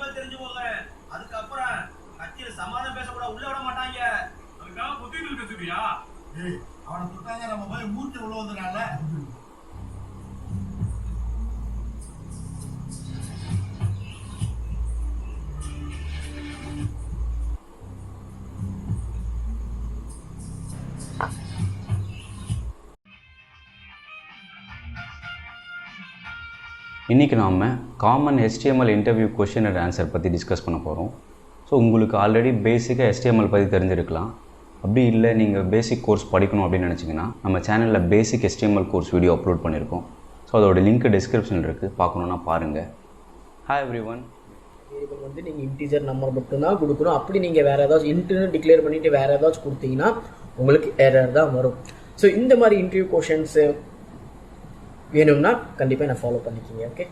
தெளிவா தெரிஞ்சு போங்க அதுக்கப்புறம் கட்சியில சமாதானம் பேச கூட உள்ள விட மாட்டாங்க. அதுக்காக குத்திட்டு இருக்க சொல்லியா அவனை துட்டாங்க நம்ம போய் மூச்சு உள்ள வந்தனால இன்றைக்கி நாம் common HTML interview question and answer பற்றி டிஸ்கஸ் பண்ண போகிறோம் ஸோ உங்களுக்கு ஆல்ரெடி பேசிக்காக எஸ்டிஎம்எல் பற்றி தெரிஞ்சிருக்கலாம். அப்படி இல்லை நீங்கள் பேசிக் கோர்ஸ் படிக்கணும் அப்படின்னு நினச்சிங்கன்னா நம்ம சேனலில் basic HTML course video upload பண்ணியிருக்கோம் ஸோ அதோட லிங்க் டிஸ்கிரிப்ஷனில் இருக்குது பார்க்கணுன்னா பாருங்கள் ஹாய் எவ்ரி ஒன் வேரியபிள் வந்து நீங்கள் இன்டீஜர் நம்பர் மட்டும்தான் கொடுக்கணும். அப்படி நீங்கள் வேறு ஏதாச்சும் இன்டர்னு டிக்ளேர் பண்ணிவிட்டு வேறு ஏதாச்சும் கொடுத்தீங்கன்னா உங்களுக்கு எரர் தான் வரும். ஸோ இந்த மாதிரி இன்டர்வியூ கொஷின்ஸு வேணும்னா கண்டிப்பாக என்ன ஃபாலோ பண்ணிக்கிங்க ஓகே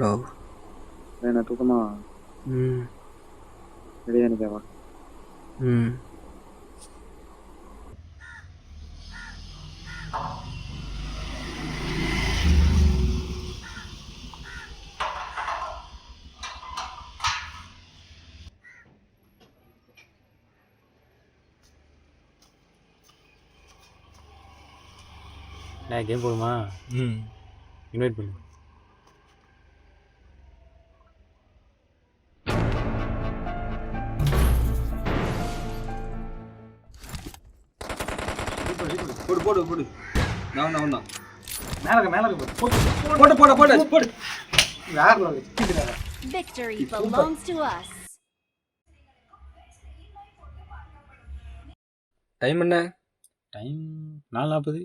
ஹலோ நான் தூக்கமா ம் ரெடியாக நிற்கவா ம் நான் கேம் போடுமா ம். இன்வைட் பண்ணு. போடு போடு போடு. நான் நான் தான் மேல இருக்க மேல போடு. போடு போடு போடு. போடு வேற. Victory belongs to us. Time என்ன? டைம் நாலு நாற்பது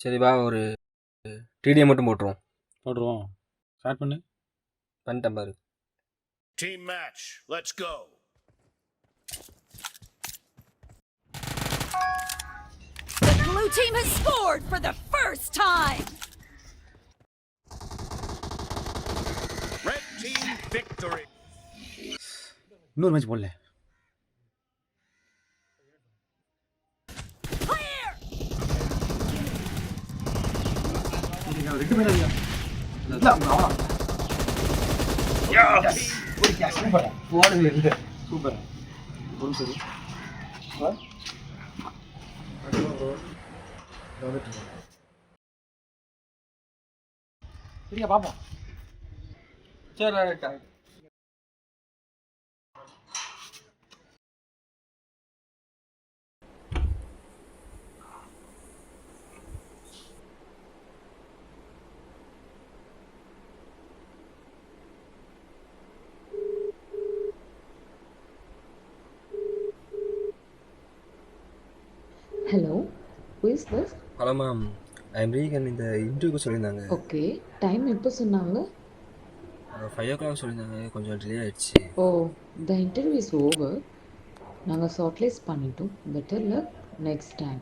சரி வா ஒரு டிடியை மட்டும் போட்டுருவோம். போட்டுருவோம். ஸ்டார்ட் பண்ணு. பண்ணிட்டேன் பாரு. Team match. Let's go. The blue team has scored for the first time. Red team victory. இன்னொரு மேட்ச் போடல. ரெண்டு பேரும் இல்லை சூப்பர் ஒரு சரி வந்துட்டுருக்காங்க சரிங்க பார்ப்போம் சரி ரைட்டா Hello, who is this? Hello ma'am I am Regan இந்த இன்டர்வியூக்கு சொல்லியிருந்தாங்க. ஓகே டைம் எப்போ சொன்னாங்க? ஃபைவ் ஓ கிளாக் சொல்லியிருந்தாங்க. கொஞ்சம் டிலே ஆயிடுச்சு. Oh the interview is over நாங்கள் ஷார்ட்லிஸ்ட் பண்ணிட்டோம். Better luck next time